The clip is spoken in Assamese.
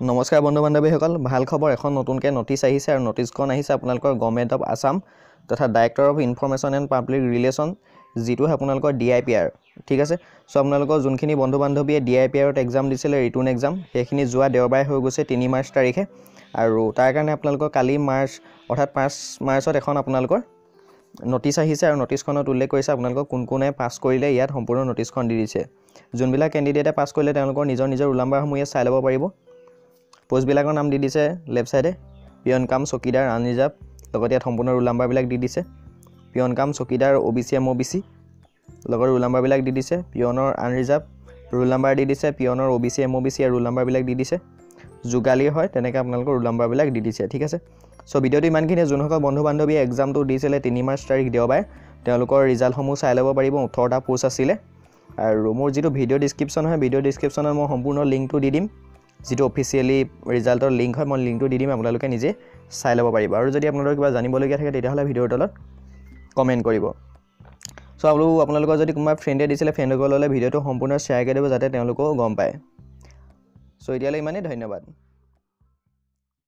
নমস্কাৰ বন্ধু বান্ধৱীসকল ভাল খবৰ এখন নতুনকৈ নটিচ আহিছে আৰু নটিচখন আহিছে আপোনালোকৰ গভৰ্ণমেণ্ট অফ আছাম তথা director of information and public relation যিটো আপোনালোকৰ ডি আই পি আৰ ঠিক আছে? চ' আপোনালোকৰ যোনখিনি বন্ধু বান্ধৱীয়ে ডি আই পি আৰত এক্সাম দিছিলে ৰিটাৰ্ণ এক্সাম সেইখিনি যোৱা দেওবাৰে হৈ গৈছে তিনি মাৰ্চ তাৰিখে। আৰু তাৰ কাৰণে আপোনালোকৰ কালি মাৰ্চ অৰ্থাৎ পাঁচ মাৰ্চত এখন আপোনালোকৰ নটিচ আহিছে আৰু নটিচখনত উল্লেখ কৰিছে আপোনালোকক কোন কোনে পাছ কৰিলে ইয়াত সম্পূৰ্ণ নটিচখন দি দিছে। যোনবিলাক কেণ্ডিডেটে পাছ কৰিলে তেওঁলোকৰ নিজৰ নিজৰ ইয়াত চাই ল'ব পাৰিব। পষ্টবিলাকৰ নাম দি দিছে লেফ্ট ছাইডে পিয়ন কাম চকীদাৰ আন ৰিজাৰ্ভ লগতে ইয়াত সম্পূৰ্ণ ৰোল নাম্বাৰবিলাক দি দিছে। পিয়ন কাম চকীদাৰ O' B C M O' B C লগত ৰোল নাম্বাৰবিলাক দি দিছে। পিয়নৰ আন ৰিজাৰ্ভ ৰোল নাম্বাৰ দি দিছে। পিয়নৰ O' B C M O' B C roll নাম্বাৰবিলাক দি দিছে। যোগালীৰ হয় তেনেকৈ আপোনালোকৰ ৰোল নাম্বাৰবিলাক দি দিছে ঠিক আছে? চ' ভিডিঅ'টো ইমানখিনিয়ে। যোনসকল বন্ধু বান্ধৱীয়ে এক্সামটো দিছিলে তিনি মাৰ্চ তাৰিখ দেওবাৰে তেওঁলোকৰ ৰিজাল্টসমূহ চাই ল'ব পাৰিব। ওঠৰটা পোষ্ট আছিলে। আৰু মোৰ যিটো ভিডিঅ' ডিছক্ৰিপশ্যন হয় ভিডিঅ' ডিছক্ৰিপশ্যনত মই সম্পূৰ্ণ লিংকটো দি দিম। যিটো অফিচিয়েলি ৰিজাল্টৰ লিংক হয় মই লিংকটো দি দিম আপোনালোকে নিজে চাই ল'ব পাৰিব। আৰু যদি আপোনালোকৰ কিবা জানিবলগীয়া থাকে তেতিয়াহ'লে ভিডিঅ'ৰ তলত কমেণ্ট কৰিব। চ' আৰু আপোনালোকৰ যদি কোনোবা ফ্ৰেণ্ডে দিছিলে ফ্ৰেণ্ডসকললৈ ভিডিঅ'টো সম্পূৰ্ণ শ্বেয়াৰ কৰি দিব যাতে তেওঁলোকেও গম পায়। চ' এতিয়ালৈ ইমানেই ধন্যবাদ।